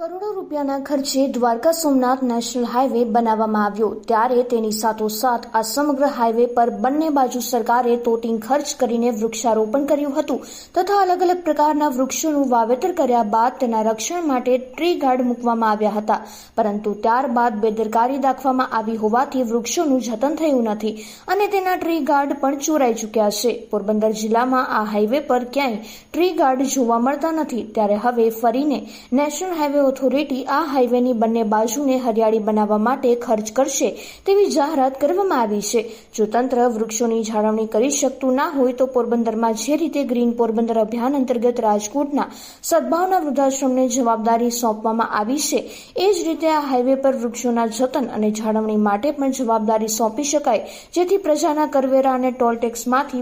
કરોડો રૂપિયાના ખર્ચે દ્વારકા સોમનાથ નેશનલ હાઈવે બનાવવામાં આવ્યો. ત્યારે તેની સાથોસાથ આ સમગ્ર હાઈવે પર બંને બાજુ સરકારે તોતિંગ ખર્ચ કરીને વૃક્ષારોપણ કર્યું હતું તથા અલગ અલગ પ્રકારના વૃક્ષોનું વાવેતર કર્યા બાદ તેના રક્ષણ માટે ટ્રી ગાર્ડ મૂકવામાં આવ્યા હતા. પરંતુ ત્યારબાદ બેદરકારી દાખવામાં આવી હોવાથી વૃક્ષોનું જતન થયું નથી અને તેના ટ્રી ગાર્ડ પણ ચોરાઈ ચૂક્યા છે. પોરબંદર જિલ્લામાં આ હાઈવે પર ક્યાંય ટ્રી ગાર્ડ જોવા મળતા નથી. ત્યારે હવે ફરીને નેશનલ હાઈવે ઓથોરિટી આ હાઈવેની બંને બાજુને હરિયાળી બનાવવા માટે ખર્ચ કરશે તેવી જાહેરાત કરવામાં આવી છે. જો તંત્ર વૃક્ષોની જાળવણી કરી શકતું ના હોય તો પોરબંદરમાં જે રીતે ગ્રીન પોરબંદર અભિયાન અંતર્ગત રાજકોટના સદભાવના વૃદ્ધાશ્રમને જવાબદારી સોંપવામાં આવી છે, એ જ રીતે આ હાઈવે પર વૃક્ષોના જતન અને જાળવણી માટે પણ જવાબદારી સોંપી શકાય, જેથી પ્રજાના કરવેરા અને ટોલ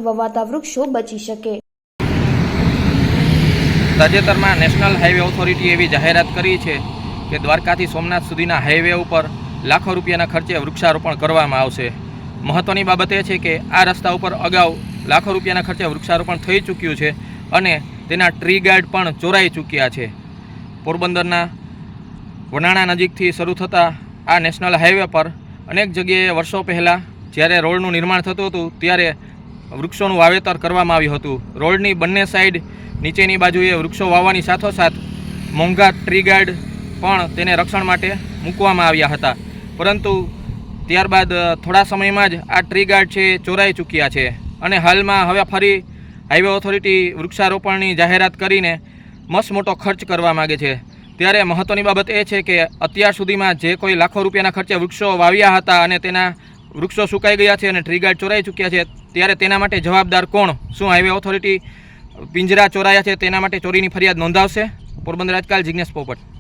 વવાતા વૃક્ષો બચી શકે. તાજેતરમાં નેશનલ હાઈવે ઓથોરિટીએ એવી જાહેરાત કરી છે કે દ્વારકાથી સોમનાથ સુધીના હાઈવે ઉપર લાખો રૂપિયાના ખર્ચે વૃક્ષારોપણ કરવામાં આવશે. મહત્ત્વની બાબત એ છે કે આ રસ્તા ઉપર અગાઉ લાખો રૂપિયાના ખર્ચે વૃક્ષારોપણ થઈ ચૂક્યું છે અને તેના ટ્રી ગાર્ડ પણ ચોરાઈ ચૂક્યા છે. પોરબંદરના વનાણા નજીકથી શરૂ થતા આ નેશનલ હાઈવે પર અનેક જગ્યાએ વર્ષો પહેલાં જ્યારે રોડનું નિર્માણ થતું હતું, ત્યારે વૃક્ષોનું વાવેતર કરવામાં આવ્યું હતું. રોડની બંને સાઈડ નીચેની બાજુએ વૃક્ષો વાવવાની સાથોસાથ મોંઘા ટ્રી ગાર્ડ પણ તેને રક્ષણ માટે મૂકવામાં આવ્યા હતા. પરંતુ ત્યારબાદ થોડા સમયમાં જ આ ટ્રી ગાર્ડ છે ચોરાઈ ચૂક્યા છે અને હાલમાં હવે ફરી હાઈવે ઓથોરિટી વૃક્ષારોપણની જાહેરાત કરીને મસ્ત ખર્ચ કરવા માગે છે. ત્યારે મહત્ત્વની બાબત એ છે કે અત્યાર સુધીમાં જે કોઈ લાખો રૂપિયાના ખર્ચે વૃક્ષો વાવ્યા હતા અને તેના વૃક્ષો સુકાઈ ગયા છે અને ટ્રી ગાર્ડ ચોરાઈ ચૂક્યા છે. ત્યારે તેના માટે જવાબદાર કોણ? શું હાઈવે ઓથોરિટી પિંજરા ચોરાયા છે? તેના માટે ચોરીની ફરિયાદ નોંધાવશે? પોરબંદર આજકાલ જિજ્ઞેશ પોપટ.